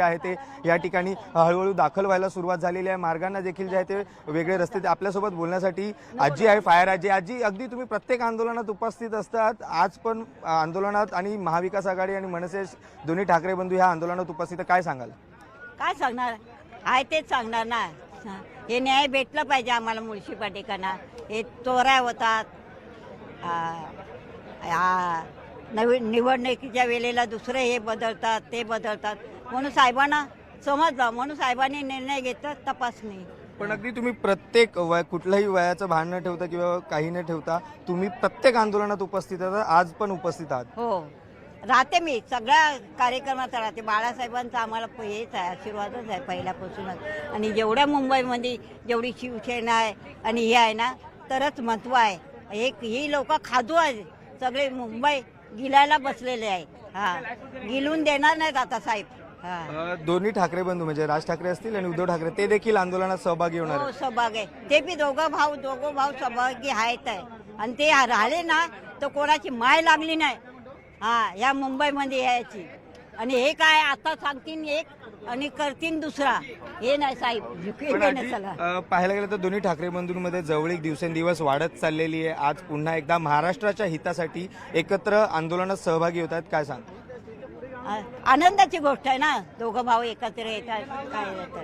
आहे ते या ठिकाणी हळूहळू दाखल व्हायला सुरुवात झालेली आहे. मार्गांना देखील जे आहे ते वेगळे रस्ते ते आपल्यासोबत बोलण्यासाठी आजी आहे फायर आजी. आजी अगदी तुम्ही प्रत्येक आंदोलनात उपस्थित असतात. आज पण आंदोलनात आणि महाविकास आघाडी आणि मनसे दोन्ही ठाकरे बंधू ह्या आंदोलनात उपस्थित काय सांगाल? काय सांगणार? आहे तेच सांगणार ना. हे न्याय भेटलं पाहिजे आम्हाला मुळशी पाटेकांना हे चोऱ्या होतात. नवीन निवडणुकीच्या वेळेला दुसरे हे बदलतात ते बदलतात. म्हणून साहेबांना समजलं म्हणून साहेबांनी निर्णय घेतला तपासणी. पण अगदी तुम्ही प्रत्येक वय कुठल्याही वयाचं भान न ठेवता किंवा काही न ठेवता तुम्ही प्रत्येक आंदोलनात उपस्थित आहात आज पण उपस्थित आहात. हो. राहते मी. सगळ्या कार्यक्रमात राहते. बाळासाहेबांचा आम्हाला प- हेच आहे आशीर्वादच आहे पहिल्यापासूनच. आणि जेवढ्या मुंबईमध्ये जेवढी शिवसेना आहे आणि हे आहे ना तरच महत्त्व आहे. एक ही लोक खाजू आहे सगळे मुंबई गिलायला बसलेले आहे. हा. गिलून देणार नाहीत आता साहेब. हा. अ, दोन्ही ठाकरे बंधू म्हणजे राज ठाकरे असतील आणि उद्धव ठाकरे ते देखील आंदोलनात सहभागी होणार हो आहेत. सहभाग आहे. ते बी दोघं भाऊ दोघं भाऊ सहभागी आहेत. आहे आणि ते राहिले ना तर कोणाची माय लागली नाही. हा या मुंबईमध्ये यायची. आणि हे काय आता सांगतील एक आणि करतील दुसरा. हे नाही साहेब पण झुकेल आजी, नाही चला. अ, पाहायला गेलं तर दोन्ही ठाकरे बंधूंमध्ये जवळीक दिवसेंदिवस वाढत चाललेली आहे. आज पुन्हा एकदा महाराष्ट्राच्या हितासाठी एकत्र आंदोलनात सहभागी होत आहेत. काय सांग? आ- आनंदाची गोष्ट आहे ना दोघं भाऊ एकत्र येतात काय येतात.